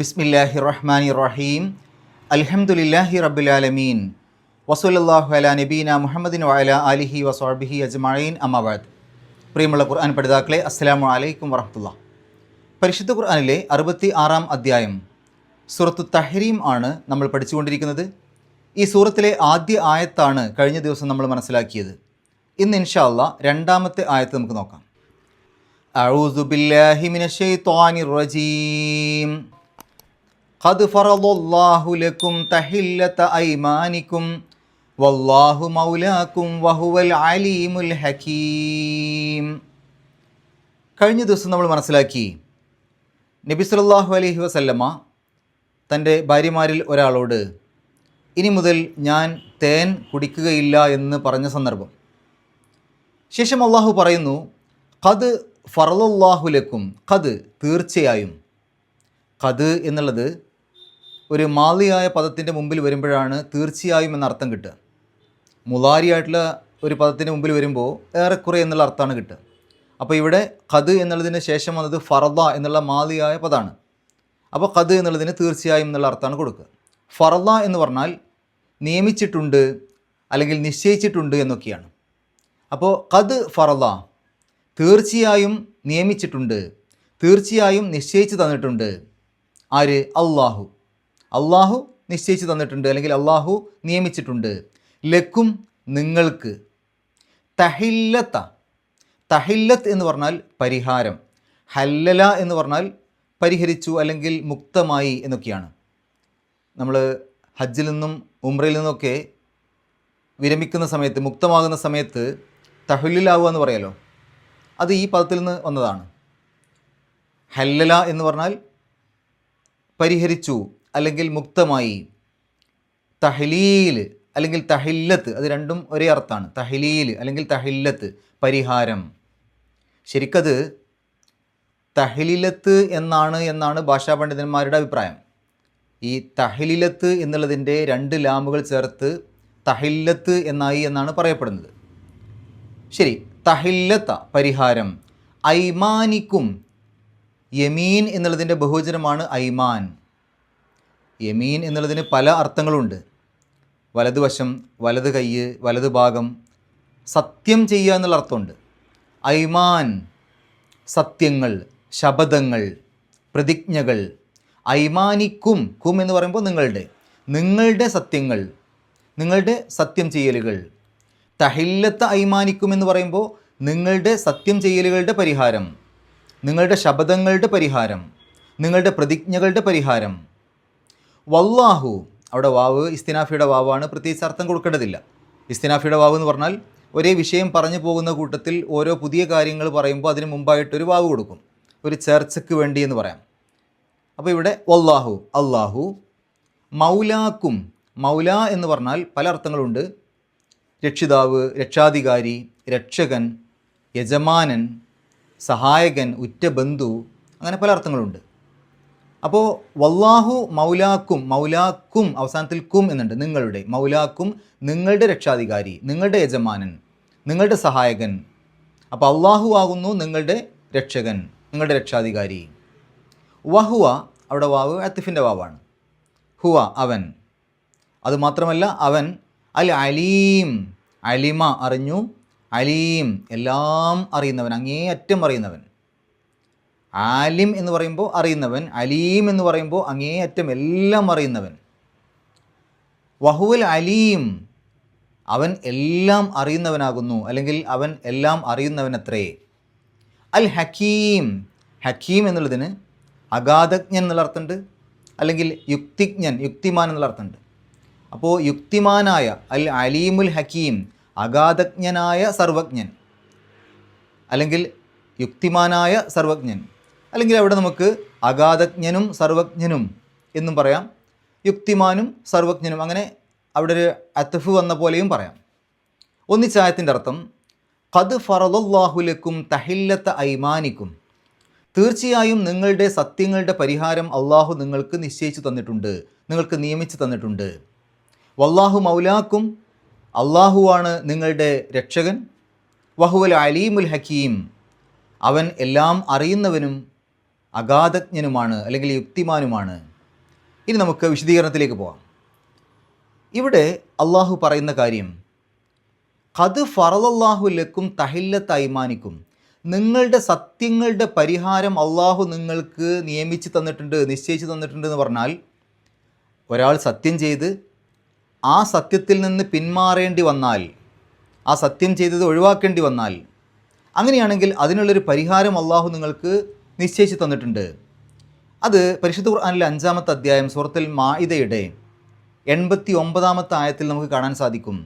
ബിസ്മില്ലാഹി റഹ്മാൻ റഹീം അലഹമുല്ലാഹി റബുലാലമീൻ വസൂലല്ലാഹു അല നബീന മുഹമ്മദിൻ വാല അലിഹി വസ്വാബിഹി അജ്മീൻ അമാബാദ് പ്രിയമുള്ള ഖുർആൻ പഠിതാക്കളെ അസ്സാം വലൈക്കും വറഹമുല്ല പരിശുദ്ധ ഖുർആാനിലെ അറുപത്തി ആറാം അധ്യായം സൂറത്തു തഹരീം ആണ് നമ്മൾ പഠിച്ചുകൊണ്ടിരിക്കുന്നത്. ഈ സൂറത്തിലെ ആദ്യ ആയത്താണ് കഴിഞ്ഞ ദിവസം നമ്മൾ മനസ്സിലാക്കിയത്. ഇന്ന് ഇൻഷാല്ല രണ്ടാമത്തെ ആയത്ത് നമുക്ക് നോക്കാം. അഴൂസുബില്ലാഹിമിനഷെയ്ത്വാനിർ റജീം. ഖദ് ലക്കും തഹില്ലത വല്ലാഹു മൗലാക്കും വഹുവൽ അലീമുൽ ഹക്കീം കഴിഞ്ഞ ദിവസം നമ്മൾ മനസ്സിലാക്കി നബി സല്ലാഹു അലഹി വസല്ലമ്മ തന്റെ ഭാര്യമാരിൽ ഒരാളോട് ഇനി മുതൽ ഞാൻ തേൻ കുടിക്കുകയില്ല എന്ന് പറഞ്ഞ സന്ദർഭം. ശേഷം അള്ളാഹു പറയുന്നു ഖദ് ഫറദല്ലാഹു ലക്കും ഖദ് തീർച്ചയായും. ഖദ് എന്നുള്ളത് ഒരു മാലിയായ പദത്തിന്റെ മുമ്പിൽ വരുമ്പോഴാണ് തീർച്ചയായും എന്ന അർത്ഥം കിട്ടുക. മുലാരിയായിട്ടുള്ള ഒരു പദത്തിന്റെ മുമ്പിൽ വരുമ്പോൾ ഏറെക്കുറെ എന്നുള്ള അർത്ഥമാണ് കിട്ടുക. അപ്പോൾ ഇവിടെ ഖദ് എന്നുള്ളതിന് ശേഷം വന്നത് ഫറദ എന്നുള്ള മാലിയായ പദമാണ് അപ്പോൾ ഖദ് എന്നുള്ളതിന് തീർച്ചയായും എന്നുള്ള അർത്ഥമാണ് കൊടുക്കുക. ഫറദ എന്ന് പറഞ്ഞാൽ നിയമിച്ചിട്ടുണ്ട് അല്ലെങ്കിൽ നിശ്ചയിച്ചിട്ടുണ്ട് എന്നൊക്കെയാണ്. അപ്പോൾ കത് ഫറദ തീർച്ചയായും നിയമിച്ചിട്ടുണ്ട് തീർച്ചയായും നിശ്ചയിച്ച് തന്നിട്ടുണ്ട് ആര്? അള്ളാഹു അള്ളാഹു നിശ്ചയിച്ച് തന്നിട്ടുണ്ട് അല്ലെങ്കിൽ അള്ളാഹു നിയമിച്ചിട്ടുണ്ട്. ലക്കും നിങ്ങൾക്ക് തഹില്ലത്ത തഹില്ലത്ത് എന്ന് പറഞ്ഞാൽ പരിഹാരം ഹല്ലല എന്ന് പറഞ്ഞാൽ പരിഹരിച്ചു അല്ലെങ്കിൽ മുക്തമായി എന്നൊക്കെയാണ്. നമ്മൾ ഹജ്ജിൽ നിന്നും ഉംറയിൽ നിന്നൊക്കെ വിരമിക്കുന്ന സമയത്ത് മുക്തമാകുന്ന സമയത്ത് തഹുല്ലിലാവുക എന്ന് പറയാലോ? അത് ഈ പദത്തിൽ നിന്ന് വന്നതാണ്. ഹല്ലല എന്ന് പറഞ്ഞാൽ പരിഹരിച്ചു അല്ലെങ്കിൽ മുക്തമായി തഹലീൽ അല്ലെങ്കിൽ തഹില്ലത്ത് അത് രണ്ടും ഒരേ അർത്ഥമാണ്. തഹലീൽ അല്ലെങ്കിൽ തഹില്ലത്ത് പരിഹാരം. ശരിക്കത് തഹലിലത്ത് എന്നാണ് എന്നാണ് ഭാഷാ പണ്ഡിതന്മാരുടെ അഭിപ്രായം. ഈ തഹലിലത്ത് എന്നുള്ളതിന്റെ രണ്ട് ലാമുകൾ ചേർത്ത് തഹില്ലത്ത് എന്നായി എന്നാണ് പറയപ്പെടുന്നത്. ശരി തഹില്ലത്ത പരിഹാരം. ഐമാനിക്കും യമീൻ എന്നുള്ളതിന്റെ ബഹുവചനമാണ് ഐമാൻ. യമീൻ എന്നുള്ളതിന് പല അർത്ഥങ്ങളുണ്ട്. വലതുവശം വലത് കൈ വലത് ഭാഗം സത്യം ചെയ്യുക എന്നുള്ള അർത്ഥമുണ്ട്. ഐമാൻ സത്യങ്ങൾ ശബദങ്ങൾ പ്രതിജ്ഞകൾ ഐമാനിക്കും കും എന്ന് പറയുമ്പോൾ നിങ്ങളുടെ നിങ്ങളുടെ സത്യങ്ങൾ നിങ്ങളുടെ സത്യം ചെയ്യലുകൾ. തഹില്ലത്ത് ഐമാനിക്കും എന്ന് പറയുമ്പോൾ നിങ്ങളുടെ സത്യം ചെയ്യലുകളുടെ പരിഹാരം നിങ്ങളുടെ ശബദങ്ങളുടെ പരിഹാരം നിങ്ങളുടെ പ്രതിജ്ഞകളുടെ പരിഹാരം. വല്ലാഹു. അവിടെ വാവ് ഇസ്തിനാഫിയുടെ വാവാണ്. പ്രത്യേകിച്ച് അർത്ഥം കൊടുക്കേണ്ടതില്ല. ഇസ്തിനാഫിയുടെ വാവ് എന്ന് പറഞ്ഞാൽ ഒരേ വിഷയം പറഞ്ഞു പോകുന്ന കൂട്ടത്തിൽ ഓരോ പുതിയ കാര്യങ്ങൾ പറയുമ്പോൾ അതിന് മുമ്പായിട്ടൊരു വാവ് കൊടുക്കും. ഒരു ചർച്ചയ്ക്ക് വേണ്ടി എന്ന് പറയാം. അപ്പോൾ ഇവിടെ വല്ലാഹു അള്ളാഹു മൗലാക്കും മൗല എന്ന് പറഞ്ഞാൽ പല അർത്ഥങ്ങളുണ്ട്. രക്ഷിതാവ് രക്ഷാധികാരി രക്ഷകൻ യജമാനൻ സഹായകൻ ഉറ്റ ബന്ധു അങ്ങനെ പല അർത്ഥങ്ങളുണ്ട്. അപ്പോൾ വല്ലാഹു മൗലാക്കും മൗലാക്കും അവസാനത്തിൽ കും എന്നുണ്ട് നിങ്ങളുടെ. മൗലാക്കും നിങ്ങളുടെ രക്ഷാധികാരി നിങ്ങളുടെ യജമാനൻ നിങ്ങളുടെ സഹായകൻ. അപ്പോൾ അള്ളാഹു ആകുന്നു നിങ്ങളുടെ രക്ഷകൻ നിങ്ങളുടെ രക്ഷാധികാരി. വഹുവ അവിടെ വാവ് അത്തിഫിന്റെ വാവാണ്. ഹുവ അവൻ. അതുമാത്രമല്ല അവൻ അൽ അലീം. അലിമ അറിഞ്ഞു. അലീം എല്ലാം അറിയുന്നവൻ അങ്ങേയറ്റം അറിയുന്നവൻ. ആലിം എന്ന് പറയുമ്പോൾ അറിയുന്നവൻ അലീം എന്ന് പറയുമ്പോൾ അങ്ങേയറ്റം എല്ലാം അറിയുന്നവൻ. വഹുവൽ അലീം അവൻ എല്ലാം അറിയുന്നവനാകുന്നു അല്ലെങ്കിൽ അവൻ എല്ലാം അറിയുന്നവനത്രേ. അൽ ഹക്കീം ഹക്കീം എന്നുള്ളതിന് അഗാധജ്ഞൻ എന്നുള്ള അർത്ഥമുണ്ട് അല്ലെങ്കിൽ യുക്തിജ്ഞൻ യുക്തിമാൻ എന്നുള്ള അർത്ഥമുണ്ട്. അപ്പോൾ യുക്തിമാനായ അൽ അലീമുൽ ഹക്കീം അഗാധജ്ഞനായ സർവജ്ഞൻ അല്ലെങ്കിൽ യുക്തിമാനായ സർവജ്ഞൻ. അല്ലെങ്കിൽ അവിടെ നമുക്ക് അഗാധജ്ഞനും സർവജ്ഞനും എന്നും പറയാം. യുക്തിമാനും സർവജ്ഞനും. അങ്ങനെ അവിടെ ഒരു അത്തഫ് വന്ന പോലെയും പറയാം. ഒന്നിച്ചായത്തിന്റെ അർത്ഥം ഖദ് ഫറദുല്ലാഹുലക്കും തഹില്ലത്ത ഐമാനിക്കും. തീർച്ചയായും നിങ്ങളുടെ സത്യങ്ങളുടെ പരിഹാരം അള്ളാഹു നിങ്ങൾക്ക് നിശ്ചയിച്ചു തന്നിട്ടുണ്ട് നിങ്ങൾക്ക് നിയമിച്ചു തന്നിട്ടുണ്ട്. വല്ലാഹു മൗലാക്കും അള്ളാഹുവാണ് നിങ്ങളുടെ രക്ഷകൻ. വഹുവൽ അലീമുൽ ഹക്കീം. അവൻ എല്ലാം അറിയുന്നവനും അഗാധജ്ഞനുമാണ് അല്ലെങ്കിൽ യുക്തിമാനുമാണ്. ഇനി നമുക്ക് വിശദീകരണത്തിലേക്ക് പോകാം ഇവിടെ അള്ളാഹു പറയുന്ന കാര്യം കത് ഫറലല്ലാഹു ലക്കും തഹില്ല തൈമാനിക്കും നിങ്ങളുടെ സത്യങ്ങളുടെ പരിഹാരം അള്ളാഹു നിങ്ങൾക്ക് നിയമിച്ച് തന്നിട്ടുണ്ട് നിശ്ചയിച്ച് തന്നിട്ടുണ്ട് എന്ന് പറഞ്ഞാൽ ഒരാൾ സത്യം ചെയ്ത് ആ സത്യത്തിൽ നിന്ന് പിന്മാറേണ്ടി വന്നാൽ ആ സത്യം ചെയ്തത് ഒഴിവാക്കേണ്ടി വന്നാൽ അങ്ങനെയാണെങ്കിൽ അതിനുള്ളൊരു പരിഹാരം അള്ളാഹു നിങ്ങൾക്ക് നിശ്ചയിച്ച് തന്നിട്ടുണ്ട്. അത് പരിശുദ്ധ ഖുർആാനിലെ അഞ്ചാമത്തെ അധ്യായം സുഹൃത്തിൽ മാഇദയുടെ എൺപത്തി ഒമ്പതാമത്തെ ആയത്തിൽ നമുക്ക് കാണാൻ സാധിക്കും.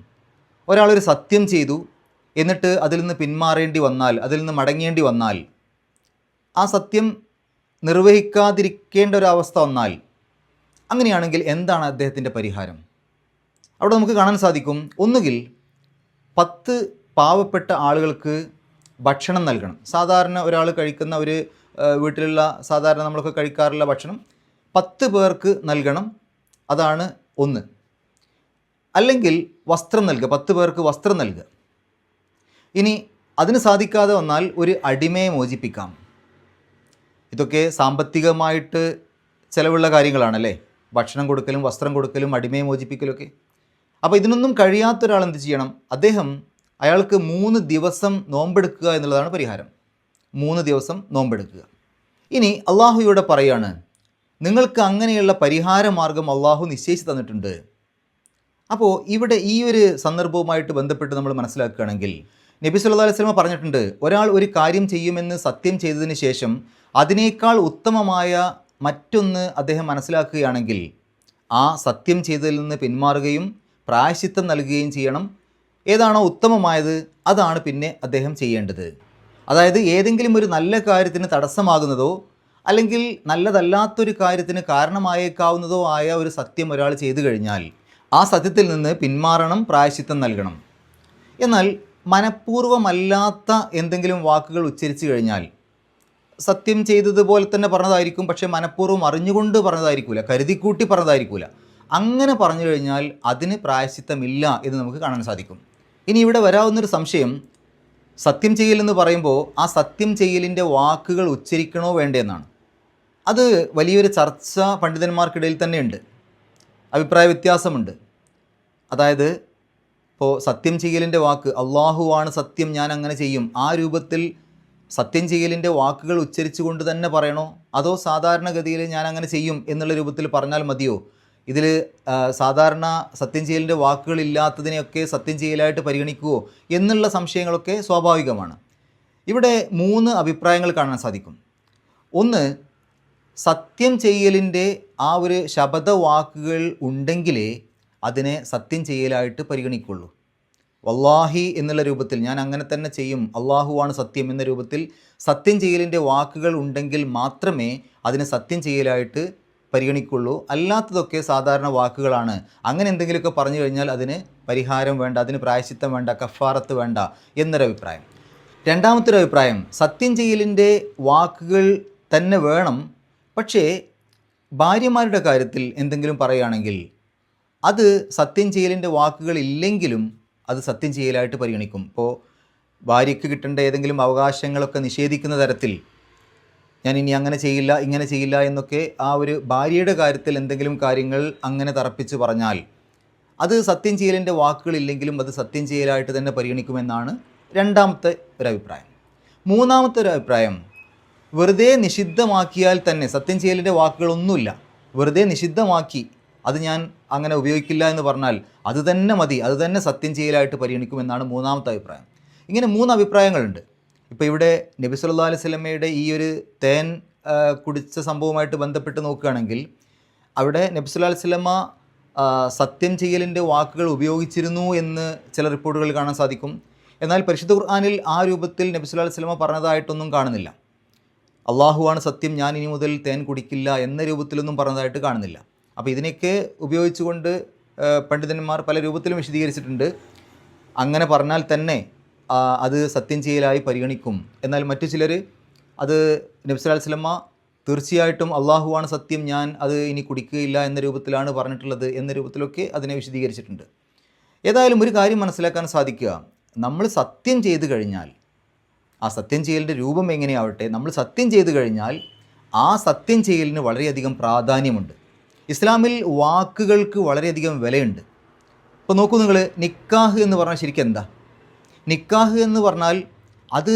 ഒരാളൊരു സത്യം ചെയ്തു എന്നിട്ട് അതിൽ നിന്ന് പിന്മാറേണ്ടി വന്നാൽ അതിൽ നിന്ന് മടങ്ങേണ്ടി വന്നാൽ ആ സത്യം നിർവഹിക്കാതിരിക്കേണ്ട ഒരു അവസ്ഥ വന്നാൽ അങ്ങനെയാണെങ്കിൽ എന്താണ് അദ്ദേഹത്തിന്റെ പരിഹാരം? അവിടെ നമുക്ക് കാണാൻ സാധിക്കും ഒന്നുകിൽ പത്ത് പാവപ്പെട്ട ആളുകൾക്ക് ഭക്ഷണം നൽകണം. സാധാരണ ഒരാൾ കഴിക്കുന്ന ഒരു വീട്ടിലുള്ള സാധാരണ നമ്മളൊക്കെ കഴിക്കാറുള്ള ഭക്ഷണം പത്ത് പേർക്ക് നൽകണം. അതാണ് ഒന്ന്. അല്ലെങ്കിൽ വസ്ത്രം നൽകുക പത്ത് പേർക്ക് വസ്ത്രം നൽകുക. ഇനി അതിന് സാധിക്കാതെ വന്നാൽ ഒരു അടിമയെ മോചിപ്പിക്കാം. ഇതൊക്കെ സാമ്പത്തികമായിട്ട് ചിലവുള്ള കാര്യങ്ങളാണല്ലേ? ഭക്ഷണം കൊടുക്കലും വസ്ത്രം കൊടുക്കലും അടിമയെ മോചിപ്പിക്കലൊക്കെ. അപ്പോൾ ഇതിനൊന്നും കഴിയാത്ത ഒരാൾ എന്ത് ചെയ്യണം? അദ്ദേഹം അയാൾക്ക് മൂന്ന് ദിവസം നോമ്പെടുക്കുക എന്നുള്ളതാണ് പരിഹാരം. മൂന്ന് ദിവസം നോമ്പെടുക്കുക. ഇനി അള്ളാഹു ഇവിടെ പറയാണ് നിങ്ങൾക്ക് അങ്ങനെയുള്ള പരിഹാര മാർഗം അള്ളാഹു നിശ്ചയിച്ച് തന്നിട്ടുണ്ട്. അപ്പോൾ ഇവിടെ ഈ ഒരു സന്ദർഭവുമായിട്ട് ബന്ധപ്പെട്ട് നമ്മൾ മനസ്സിലാക്കുകയാണെങ്കിൽ നബി സുല്ലാ അലൈഹി വസല്ലമ പറഞ്ഞിട്ടുണ്ട് ഒരാൾ ഒരു കാര്യം ചെയ്യുമെന്ന് സത്യം ചെയ്തതിന് ശേഷം അതിനേക്കാൾ ഉത്തമമായ മറ്റൊന്ന് അദ്ദേഹം മനസ്സിലാക്കുകയാണെങ്കിൽ ആ സത്യം ചെയ്തതിൽ നിന്ന് പിന്മാറുകയും പ്രായശിത്തം നൽകുകയും ചെയ്യണം. ഏതാണോ ഉത്തമമായത് അതാണ് പിന്നെ അദ്ദേഹം ചെയ്യേണ്ടത്. അതായത് ഏതെങ്കിലും ഒരു നല്ല കാര്യത്തിന് തടസ്സമാകുന്നതോ അല്ലെങ്കിൽ നല്ലതല്ലാത്തൊരു കാര്യത്തിന് കാരണമായേക്കാവുന്നതോ ആയ ഒരു സത്യം ഒരാൾ ചെയ്തു കഴിഞ്ഞാൽ ആ സത്യത്തിൽ നിന്ന് പിന്മാറണം പ്രായശിത്തം നൽകണം. എന്നാൽ മനഃപൂർവമല്ലാത്ത എന്തെങ്കിലും വാക്കുകൾ ഉച്ചരിച്ചു കഴിഞ്ഞാൽ സത്യം ചെയ്തതുപോലെ തന്നെ പറഞ്ഞതായിരിക്കും പക്ഷേ മനഃപൂർവം അറിഞ്ഞുകൊണ്ട് പറഞ്ഞതായിരിക്കില്ല കരുതിക്കൂട്ടി പറഞ്ഞതായിരിക്കില്ല അങ്ങനെ പറഞ്ഞു കഴിഞ്ഞാൽ അതിന് പ്രായശിത്തമില്ല എന്ന് നമുക്ക് കാണാൻ സാധിക്കും. ഇനി ഇവിടെ വരാവുന്നൊരു സംശയം സത്യം ചെയ്യൽ എന്ന് പറയുമ്പോൾ ആ സത്യം ചെയ്യലിന്റെ വാക്കുകൾ ഉച്ചരിക്കണോ വേണ്ടെന്നാണ്. അത് വലിയൊരു ചർച്ച പണ്ഡിതന്മാർക്കിടയിൽ തന്നെയുണ്ട്. അഭിപ്രായ വ്യത്യാസമുണ്ട്. അതായത് ഇപ്പോൾ സത്യം ചെയ്യലിന്റെ വാക്ക് അള്ളാഹുവാണ് സത്യം ഞാൻ അങ്ങനെ ചെയ്യും ആ രൂപത്തിൽ സത്യം ചെയ്യലിന്റെ വാക്കുകൾ ഉച്ചരിച്ചുകൊണ്ട് തന്നെ പറയണോ? അതോ സാധാരണഗതിയിൽ ഞാൻ അങ്ങനെ ചെയ്യും എന്നുള്ള രൂപത്തിൽ പറഞ്ഞാൽ മതിയോ? ഇതിൽ സാധാരണ സത്യം ചെയ്യലിന്റെ വാക്കുകളില്ലാത്തതിനെയൊക്കെ സത്യം ചെയ്യലായിട്ട് പരിഗണിക്കുമോ എന്നുള്ള സംശയങ്ങളൊക്കെ സ്വാഭാവികമാണ്. ഇവിടെ മൂന്ന് അഭിപ്രായങ്ങൾ കാണാൻ സാധിക്കും. ഒന്ന് സത്യം ചെയ്യലിന്റെ ആ ഒരു ശബ്ദവാക്കുകൾ ഉണ്ടെങ്കിലേ അതിനെ സത്യം ചെയ്യലായിട്ട് പരിഗണിക്കുള്ളൂ. വല്ലാഹി എന്നുള്ള രൂപത്തിൽ ഞാൻ അങ്ങനെ തന്നെ ചെയ്യും അള്ളാഹുവാണ് സത്യം എന്ന രൂപത്തിൽ സത്യം ചെയ്യലിന്റെ വാക്കുകൾ ഉണ്ടെങ്കിൽ മാത്രമേ അതിനെ സത്യം ചെയ്യലായിട്ട് പരിഗണിക്കുള്ളൂ. അല്ലാത്തതൊക്കെ സാധാരണ വാക്കുകളാണ്. അങ്ങനെ എന്തെങ്കിലുമൊക്കെ പറഞ്ഞു കഴിഞ്ഞാൽ അതിന് പരിഹാരം വേണ്ട അതിന് പ്രായശിത്തം വേണ്ട കഫാറത്ത് വേണ്ട എന്നൊരഭിപ്രായം. രണ്ടാമത്തൊരു അഭിപ്രായം സത്യം ചെയ്യലിന്റെ വാക്കുകൾ തന്നെ വേണം. പക്ഷേ ഭാര്യമാരുടെ കാര്യത്തിൽ എന്തെങ്കിലും പറയുകയാണെങ്കിൽ അത് സത്യം ചെയ്യലിന്റെ വാക്കുകൾ ഇല്ലെങ്കിലും അത് സത്യം ചെയ്യലായിട്ട് പരിഗണിക്കും. ഇപ്പോൾ ഭാര്യയ്ക്ക് കിട്ടേണ്ട ഏതെങ്കിലും അവകാശങ്ങളൊക്കെ നിഷേധിക്കുന്ന തരത്തിൽ ഞാൻ ഇനി അങ്ങനെ ചെയ്യില്ല ഇങ്ങനെ ചെയ്യില്ല എന്നൊക്കെ ആ ഒരു ഭാര്യയുടെ കാര്യത്തിൽ എന്തെങ്കിലും കാര്യങ്ങൾ അങ്ങനെ തറപ്പിച്ച് പറഞ്ഞാൽ അത് സത്യം ചെയ്യലിന്റെ വാക്കുകളില്ലെങ്കിലും അത് സത്യം ചെയ്യലായിട്ട് തന്നെ പരിഗണിക്കുമെന്നാണ് രണ്ടാമത്തെ ഒരു അഭിപ്രായം മൂന്നാമത്തെ ഒരു അഭിപ്രായം വെറുതെ നിഷിദ്ധമാക്കിയാൽ തന്നെ സത്യം ചെയ്യലിന്റെ വാക്കുകളൊന്നുമില്ല വെറുതെ നിഷിദ്ധമാക്കി അത് ഞാൻ അങ്ങനെ ഉപയോഗിക്കില്ല എന്ന് പറഞ്ഞാൽ അത് തന്നെ മതി അത് തന്നെ സത്യം ചെയ്യലായിട്ട് പരിഗണിക്കുമെന്നാണ് മൂന്നാമത്തെ അഭിപ്രായം. ഇങ്ങനെ മൂന്ന് അഭിപ്രായങ്ങളുണ്ട്. ഇപ്പോൾ ഇവിടെ നബി സല്ലാ അലൈഹി സ്വലമയുടെ ഈ ഒരു തേൻ കുടിച്ച സംഭവമായിട്ട് ബന്ധപ്പെട്ട് നോക്കുകയാണെങ്കിൽ അവിടെ നബി സല്ലാ അലൈഹി സ്വലമ സത്യം ചെയ്യലിന്റെ വാക്കുകൾ ഉപയോഗിച്ചിരുന്നു എന്ന് ചില റിപ്പോർട്ടുകൾ കാണാൻ സാധിക്കും. എന്നാൽ പരിശുദ്ധ ഖുർആാനിൽ ആ രൂപത്തിൽ നബി സല്ലാ അലൈഹി സ്വലമ പറഞ്ഞതായിട്ടൊന്നും കാണുന്നില്ല. അള്ളാഹുവാണ് സത്യം ഞാൻ ഇനി മുതൽ തേൻ കുടിക്കില്ല എന്ന രൂപത്തിലൊന്നും പറഞ്ഞതായിട്ട് കാണുന്നില്ല. അപ്പോൾ ഇതിനെയൊക്കെ ഉപയോഗിച്ചുകൊണ്ട് പണ്ഡിതന്മാർ പല രൂപത്തിലും വിശദീകരിച്ചിട്ടുണ്ട്. അങ്ങനെ പറഞ്ഞാൽ തന്നെ അത് സത്യം ചെയ്യലായി പരിഗണിക്കും. എന്നാൽ മറ്റു ചിലർ അത് നബ്സൽ സ്വലമ്മ തീർച്ചയായിട്ടും അള്ളാഹുവാണ് സത്യം ഞാൻ അത് ഇനി കുടിക്കുകയില്ല എന്ന രൂപത്തിലാണ് പറഞ്ഞിട്ടുള്ളത് എന്ന രൂപത്തിലൊക്കെ അതിനെ വിശദീകരിച്ചിട്ടുണ്ട്. ഏതായാലും ഒരു കാര്യം മനസ്സിലാക്കാൻ സാധിക്കുക. നമ്മൾ സത്യം ചെയ്തു കഴിഞ്ഞാൽ ആ സത്യം ചെയ്യലിന്റെ രൂപം എങ്ങനെയാവട്ടെ നമ്മൾ സത്യം ചെയ്തു കഴിഞ്ഞാൽ ആ സത്യം ചെയ്യലിന് വളരെയധികം പ്രാധാന്യമുണ്ട്. ഇസ്ലാമിൽ വാക്കുകൾക്ക് വളരെയധികം വിലയുണ്ട്. ഇപ്പോൾ നോക്കൂ നിങ്ങൾ നിക്കാഹ് എന്ന് പറഞ്ഞാൽ ശരിക്കും എന്താ നിക്കാഹ് എന്ന് പറഞ്ഞാൽ അത്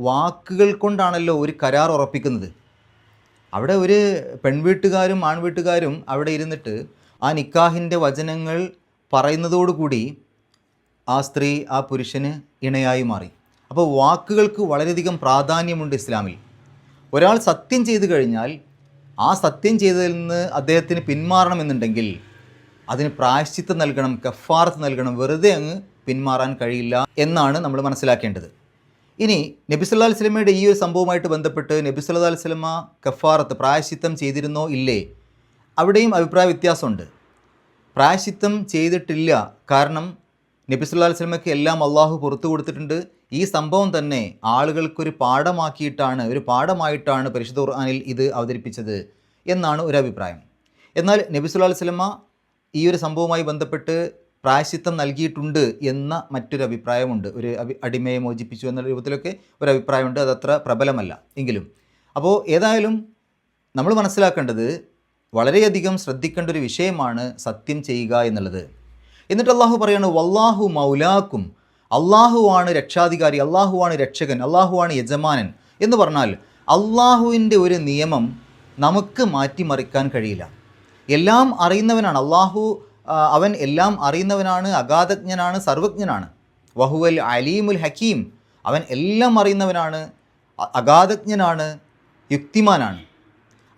വാക്കുകൾ കൊണ്ടാണല്ലോ ഒരു കരാർ ഉറപ്പിക്കുന്നത്. അവിടെ ഒരു പെൺവീട്ടുകാരും ആൺവീട്ടുകാരും അവിടെ ഇരുന്നിട്ട് ആ നിക്കാഹിന്റെ വചനങ്ങൾ പറയുന്നതോടുകൂടി ആ സ്ത്രീ ആ പുരുഷന് ഇണയായി മാറി. അപ്പോൾ വാക്കുകൾക്ക് വളരെയധികം പ്രാധാന്യമുണ്ട് ഇസ്ലാമിൽ. ഒരാൾ സത്യം ചെയ്തു കഴിഞ്ഞാൽ ആ സത്യം ചെയ്തതിൽ നിന്ന് അദ്ദേഹത്തിന് പിന്മാറണമെന്നുണ്ടെങ്കിൽ അതിന് പ്രായശ്ചിത്തം നൽകണം കഫാർത്ത് നൽകണം വെറുതെ അങ്ങ് പിന്മാറാൻ കഴിയില്ല എന്നാണ് നമ്മൾ മനസ്സിലാക്കേണ്ടത്. ഇനി നബി സല്ലാ വസ്ലമയുടെ ഈ ഒരു സംഭവമായിട്ട് ബന്ധപ്പെട്ട് നബി സല്ലാ വസ്ലമ കഫാറത്ത് പ്രായശിത്തം ചെയ്തിരുന്നോ? ഇല്ലേ? അവിടെയും അഭിപ്രായ വ്യത്യാസമുണ്ട്. പ്രായശിത്തം ചെയ്തിട്ടില്ല. കാരണം നബി സല്ലാ വസ്ലമയ്ക്ക് എല്ലാം അള്ളാഹു പുറത്തു കൊടുത്തിട്ടുണ്ട്. ഈ സംഭവം തന്നെ ആളുകൾക്കൊരു പാഠമാക്കിയിട്ടാണ് ഒരു പാഠമായിട്ടാണ് പരിശുദ്ധ ഖുർആാനിൽ ഇത് അവതരിപ്പിച്ചത് എന്നാണ് ഒരു അഭിപ്രായം എന്നാൽ നബി സല്ലാ വസ്ലമ ഈ ഒരു സംഭവവുമായി ബന്ധപ്പെട്ട് പ്രായശ്ചിത്തം നൽകിയിട്ടുണ്ട് എന്ന മറ്റൊരു അഭിപ്രായമുണ്ട്. ഒരു അഭി അടിമയെ മോചിപ്പിച്ചു എന്ന രൂപത്തിലൊക്കെ ഒരു അഭിപ്രായമുണ്ട്. അതത്ര പ്രബലമല്ല. എങ്കിലും അപ്പോൾ ഏതായാലും നമ്മൾ മനസ്സിലാക്കേണ്ടത് വളരെയധികം ശ്രദ്ധിക്കേണ്ട ഒരു വിഷയമാണ് സത്യം ചെയ്യുക എന്നുള്ളത്. എന്നിട്ട് അള്ളാഹു പറയാണ് വല്ലാഹു മൗലാക്കും. അള്ളാഹുവാണ് രക്ഷാധികാരി. അള്ളാഹുവാണ് രക്ഷകൻ. അള്ളാഹുവാണ് യജമാനൻ. എന്ന് പറഞ്ഞാൽ അള്ളാഹുവിന്റെ ഒരു നിയമം നമുക്ക് മാറ്റിമറിക്കാൻ കഴിയില്ല. എല്ലാം അറിയുന്നവനാണ്. അള്ളാഹു അവൻ എല്ലാം അറിയുന്നവനാണ് അഗാധജ്ഞനാണ് സർവജ്ഞനാണ്. വഹുവൽ അലീമുൽ ഹക്കീം. അവൻ എല്ലാം അറിയുന്നവനാണ് അഗാധജ്ഞനാണ് യുക്തിമാനാണ്.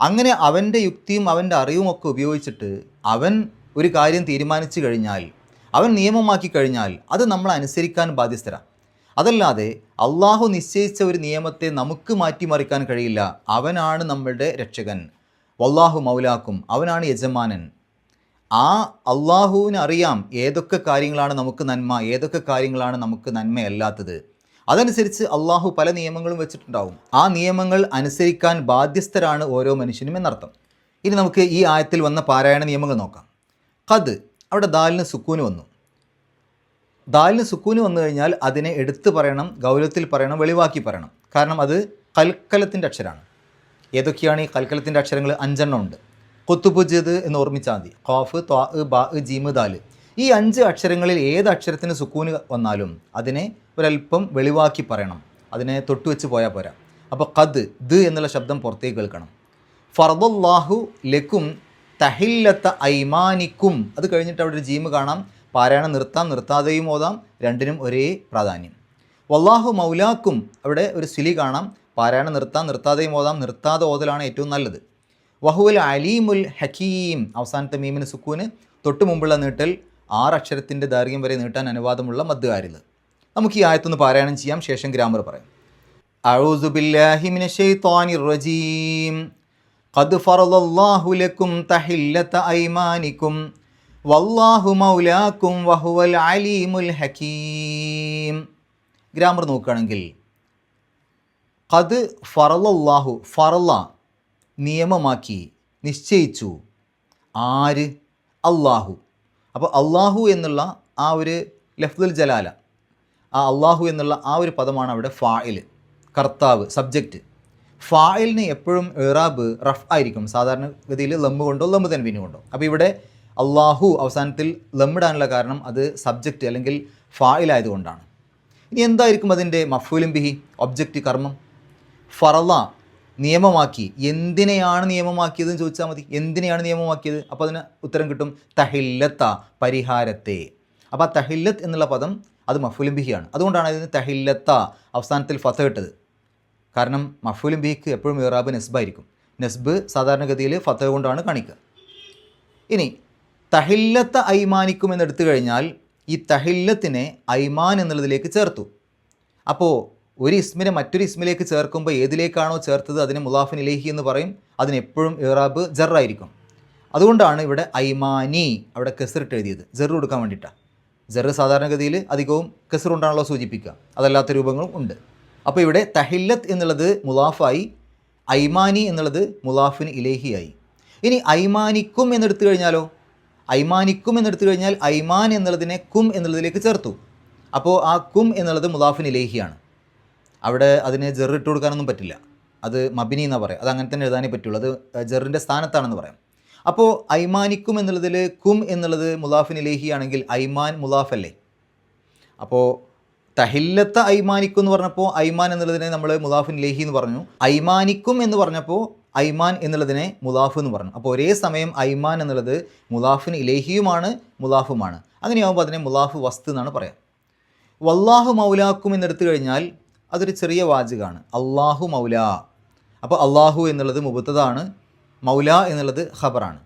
അങ്ങനെ അവന്റെ യുക്തിയും അവന്റെ അറിവുമൊക്കെ ഉപയോഗിച്ചിട്ട് അവൻ ഒരു കാര്യം തീരുമാനിച്ചു കഴിഞ്ഞാൽ അവൻ നിയമമാക്കി കഴിഞ്ഞാൽ അത് നമ്മൾ അനുസരിക്കാൻ ബാധ്യസ്ഥരാണ് അതല്ലാതെ അള്ളാഹു നിശ്ചയിച്ച ഒരു നിയമത്തെ നമുക്ക് മാറ്റിമറിക്കാൻ കഴിയില്ല. അവനാണ് നമ്മളുടെ രക്ഷകൻ. വല്ലാഹു മൗലാക്കും. അവനാണ് യജമാനൻ. ആ അള്ളാഹുവിന് അറിയാം ഏതൊക്കെ കാര്യങ്ങളാണ് നമുക്ക് നന്മ ഏതൊക്കെ കാര്യങ്ങളാണ് നമുക്ക് നന്മയല്ലാത്തത്. അതനുസരിച്ച് അള്ളാഹു പല നിയമങ്ങളും വെച്ചിട്ടുണ്ടാവും. ആ നിയമങ്ങൾ അനുസരിക്കാൻ ബാധ്യസ്ഥരാണ് ഓരോ മനുഷ്യനും എന്നർത്ഥം. ഇനി നമുക്ക് ഈ ആയത്തിൽ വന്ന പാരായണ നിയമങ്ങൾ നോക്കാം. കത് അവിടെ ദാലിന് സുക്കൂന് വന്നു. ദാലിന് സുക്കൂന് വന്നു കഴിഞ്ഞാൽ അതിനെ എടുത്തു പറയണം ഗൗരവത്തിൽ പറയണം വെളിവാക്കി പറയണം. കാരണം അത് കൽക്കലത്തിന്റെ അക്ഷരമാണ് ഏതൊക്കെയാണ് ഈ കൽക്കലത്തിന്റെ അക്ഷരങ്ങൾ? അഞ്ചെണ്ണം ഉണ്ട്. കൊത്തുപുജത് എന്ന് ഓർമ്മിച്ചാൽ മതി. ഖാഫ് ത്വാ ബാ ജീമ് ദാൽ. ഈ അഞ്ച് അക്ഷരങ്ങളിൽ ഏത് അക്ഷരത്തിന് സുക്കൂന് വന്നാലും അതിനെ ഒരല്പം വെളിവാക്കി പറയണം. അതിനെ തൊട്ടുവെച്ച് പോയാൽ പോരാ. അപ്പോൾ കത് ദ് എന്നുള്ള ശബ്ദം പുറത്തേക്ക് കേൾക്കണം. ഫർദുല്ലാഹു ലക്കും തഹില്ലത്ത ഐമാനിക്കും. അത് കഴിഞ്ഞിട്ട് അവിടെ ഒരു ജീമ് കാണാം. പാരായണം നിർത്താം നിർത്താതെയും ഓതാം. രണ്ടിനും ഒരേ പ്രാധാന്യം. വല്ലാഹു മൗലാക്കും. അവിടെ ഒരു സിലി കാണാം. പാരായണം നിർത്താം നിർത്താതെയും ഓതാം. നിർത്താതെ ഓതലാണ് ഏറ്റവും നല്ലത്. വഹുവൽ അലീമുൽ ഹക്കീം അവസാനത്തെ മീമിന് സുക്കൂന് തൊട്ട് മുമ്പുള്ള നീട്ടൽ ആറ് അക്ഷരത്തിൻ്റെ ദൈർഘ്യം വരെ നീട്ടാൻ അനുവാദമുള്ള മദ്ദുകാരിൽ നമുക്ക് ഈ ആയത്തൊന്ന് പാരായണം ചെയ്യാം ശേഷം ഗ്രാമർ പറയാം أعوذ بالله من الشيطان الرجيم قد فرض الله لكم تحلة أيمانكم والله مولاكم وهو العليم الحكيم ഗ്രാമർ നോക്കുകയാണെങ്കിൽ കത് ഫറലല്ലാഹു ഫറല നിയമമാക്കി നിശ്ചയിച്ചു. ആര്? അള്ളാഹു അപ്പോൾ അള്ളാഹു എന്നുള്ള ആ ഒരു ലഫ്ദുൽ ജലാല ആ അള്ളാഹു എന്നുള്ള ആ ഒരു പദമാണ് അവിടെ ഫായിൽ കർത്താവ് സബ്ജക്റ്റ് ഫായിലിന് എപ്പോഴും ഇറാബ് റഫ് ആയിരിക്കും. സാധാരണഗതിയിൽ ലമ്മ് കൊണ്ടോ ലമ്മ് തൻവിന് കൊണ്ടോ. അപ്പോൾ ഇവിടെ അള്ളാഹു അവസാനത്തിൽ ലമ്മിടാനുള്ള കാരണം അത് സബ്ജക്റ്റ് അല്ലെങ്കിൽ ഫായിലായതുകൊണ്ടാണ് ഇനി എന്തായിരിക്കും അതിന്റെ മഫൂലും ബിഹി? ഒബ്ജക്റ്റ് കർമ്മം. ഫറല നിയമമാക്കി. എന്തിനെയാണ് നിയമമാക്കിയതെന്ന് ചോദിച്ചാൽ മതി. എന്തിനെയാണ് നിയമമാക്കിയത്? അപ്പോൾ അതിന് ഉത്തരം കിട്ടും. തഹില്ലത്ത പരിഹാരത്തെ. അപ്പോൾ ആ തഹില്ലത്ത് എന്നുള്ള പദം അത് മഫുലിംബിഹിയാണ് അതുകൊണ്ടാണ് ഇതിന് തഹില്ലത്ത അവസാനത്തിൽ ഫത്ത ഇട്ടത്. കാരണം മഫുലിംബിഹിക്ക് എപ്പോഴും ഇറാബ് നെസ്ബായിരിക്കും നെസ്ബ് സാധാരണഗതിയിൽ ഫത്ത കൊണ്ടാണ് കാണിക്കുക. ഇനി തഹില്ലത്ത ഐമാനിക്കും എന്നെടുത്തു കഴിഞ്ഞാൽ ഈ തഹില്ലത്തിനെ ഐമാൻ എന്നുള്ളതിലേക്ക് ചേർത്തു. അപ്പോൾ ഒരു ഇസ്മിനെ മറ്റൊരു ഇസ്മിലേക്ക് ചേർക്കുമ്പോൾ ഏതിലേക്കാണോ ചേർത്തത് അതിന് മുലാഫിൻ ഇലേഹി എന്ന് പറയും. അതിനെപ്പോഴും ഇറാബ് ജറായിരിക്കും. അതുകൊണ്ടാണ് ഇവിടെ ഐമാനി അവിടെ കെസറിട്ട് എഴുതിയത്. ജെറ് കൊടുക്കാൻ വേണ്ടിയിട്ടാണ്. ജെറ് സാധാരണഗതിയിൽ അധികവും കെസർ ഉണ്ടാണല്ലോ സൂചിപ്പിക്കുക. അതല്ലാത്ത രൂപങ്ങളും ഉണ്ട്. അപ്പോൾ ഇവിടെ തഹില്ലത്ത് എന്നുള്ളത് മുലാഫായി ഐമാനി എന്നുള്ളത് മുലാഫിൻ ഇലേഹിയായി. ഇനി ഐമാനിക്കും എന്നെടുത്തു കഴിഞ്ഞാലോ? ഐമാനിക്കും എന്നെടുത്തു കഴിഞ്ഞാൽ ഐമാൻ എന്നുള്ളതിനെ കും എന്നുള്ളതിലേക്ക് ചേർത്തു. അപ്പോൾ ആ കും എന്നുള്ളത് മുലാഫിൻ ഇലേഹിയാണ്. അവിടെ അതിന് ജെറിട്ട് കൊടുക്കാനൊന്നും പറ്റില്ല. അത് മബിനി എന്നാണ് പറയാം. അത് അങ്ങനെ തന്നെ എഴുതാനേ പറ്റുള്ളൂ. അത് ജെറിന്റെ സ്ഥാനത്താണെന്ന് പറയാം. അപ്പോൾ ഐമാനിക്കും എന്നുള്ളതിൽ കും എന്നുള്ളത് മുലാഫിൻ ഇലേഹി ആണെങ്കിൽ ഐമാൻ മുലാഫല്ലേ അപ്പോൾ തഹില്ലത്ത ഐമാനിക്കും എന്ന് പറഞ്ഞപ്പോൾ ഐമാൻ എന്നുള്ളതിനെ നമ്മൾ മുലാഫിൻ ലേഹി എന്ന് പറഞ്ഞു. ഐമാനിക്കും എന്ന് പറഞ്ഞപ്പോൾ ഐമാൻ എന്നുള്ളതിനെ മുലാഫ് എന്ന് പറഞ്ഞു. അപ്പോൾ ഒരേ സമയം ഐമാൻ എന്നുള്ളത് മുലാഫിൻ ഇലേഹിയുമാണ് മുലാഫുമാണ് അങ്ങനെയാകുമ്പോൾ അതിനെ മുലാഫ് വസ്തു എന്നാണ് പറയാം. വല്ലാഹു മൗലാക്കും എന്നെടുത്തു കഴിഞ്ഞാൽ അതൊരു ചെറിയ വാചകമാണ് അള്ളാഹു മൗല. അപ്പോൾ അള്ളാഹു എന്നുള്ളത് മുബത്തതാണ് മൗല എന്നുള്ളത് ഖബറാണ്.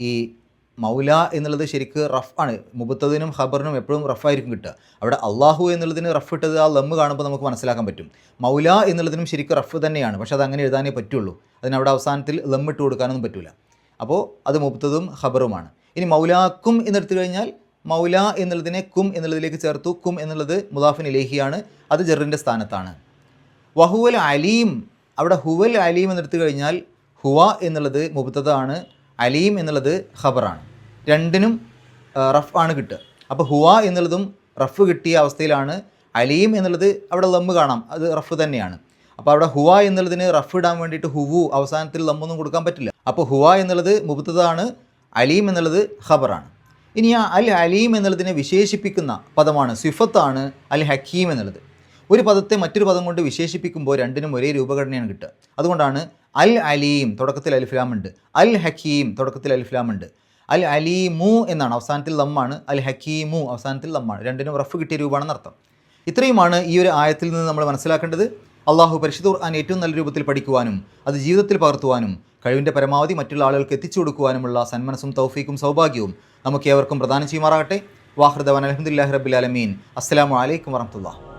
ഈ മൗല എന്നുള്ളത് ശരിക്ക് റഫ് ആണ്. മുബത്തതിനും ഖബറിനും എപ്പോഴും റഫായിരിക്കും കിട്ടുക. അവിടെ അള്ളാഹു എന്നുള്ളതിന് റഫ് ഇട്ടത് ആ ലമ്മ് കാണുമ്പോൾ നമുക്ക് മനസ്സിലാക്കാൻ പറ്റും. മൗല എന്നുള്ളതിനും ശരിക്ക് റഫ് തന്നെയാണ്. പക്ഷേ അത് അങ്ങനെ എഴുതാനേ പറ്റുള്ളൂ. അതിനവിടെ അവസാനത്തിൽ ലമ്മ് ഇട്ട് കൊടുക്കാനൊന്നും പറ്റില്ല അപ്പോൾ അത് മുബത്തതും ഖബറുമാണ്. ഇനി മൗലാക്കും എന്നെടുത്തു കഴിഞ്ഞാൽ മൗല എന്നുള്ളതിനെ കും എന്നുള്ളതിലേക്ക് ചേർത്തു. കും എന്നുള്ളത് മുദാഫിൻ ഇലേഹിയാണ്. അത് ജെറിന്റെ സ്ഥാനത്താണ്. വഹുവൽ അലീം. അവിടെ ഹുവൽ അലീം എന്നെടുത്തു കഴിഞ്ഞാൽ ഹുവ എന്നുള്ളത് മുബത്തതാണ് അലീം എന്നുള്ളത് ഖബറാണ്. രണ്ടിനും റഫ് ആണ് കിട്ടുക. അപ്പോൾ ഹുവ എന്നുള്ളതും റഫ് കിട്ടിയ അവസ്ഥയിലാണ്. അലീം എന്നുള്ളത് അവിടെ ലമ്മ് കാണാം. അത് റഫ് തന്നെയാണ്. അപ്പോൾ അവിടെ ഹുവ എന്നുള്ളതിന് റഫ് ഇടാൻ വേണ്ടിയിട്ട് ഹുവു അവസാനത്തിൽ ലമ്മൊന്നും കൊടുക്കാൻ പറ്റില്ല. അപ്പോൾ ഹുവ എന്നുള്ളത് മുബത്തതാണ് അലീം എന്നുള്ളത് ഖബറാണ്. ഇനി ആ അൽ അലീം എന്നുള്ളതിനെ വിശേഷിപ്പിക്കുന്ന പദമാണ് സിഫത്താണ് അൽ ഹക്കീം എന്നുള്ളത്. ഒരു പദത്തെ മറ്റൊരു പദം കൊണ്ട് വിശേഷിപ്പിക്കുമ്പോൾ രണ്ടിനും ഒരേ രൂപഘടനയാണ് കിട്ടുക. അതുകൊണ്ടാണ് അൽ അലീം തുടക്കത്തിൽ അൽഫ്ലാം ഉണ്ട് അൽ ഹക്കീം തുടക്കത്തിൽ അൽഫ്ലാം ഉണ്ട്. അൽ അലീമു എന്നാണ് അവസാനത്തിൽ ലമ്മാണ് അൽ ഹക്കീമു അവസാനത്തിൽ ലമ്മാണ് രണ്ടിനും റഫ് കിട്ടിയ രൂപമാണെന്ന് അർത്ഥം. ഇത്രയുമാണ് ഈ ഒരു ആയത്തിൽ നിന്ന് നമ്മൾ മനസ്സിലാക്കേണ്ടത്. അള്ളാഹു പരിശുദ്ധ ഖുർആൻ ഏറ്റവും നല്ല രൂപത്തിൽ പഠിക്കുവാനും അത് ജീവിതത്തിൽ പകർത്തുവാനും കഴിവിന്റെ പരമാവധി മറ്റുള്ള ആളുകൾക്ക് എത്തിച്ചു കൊടുക്കുവാനുമുള്ള സന്മനസ്സും തൗഫീക്കും സൗഭാഗ്യവും നമുക്ക് ഏവർക്കും പ്രദാനം ചെയ്യുമാറാകട്ടെ. വാഹൃദവൻ അലഹമുല്ലാഹ് റബിലാലമീൻ അസ്സാം വലൈക്കും വരഹമുല്ലാ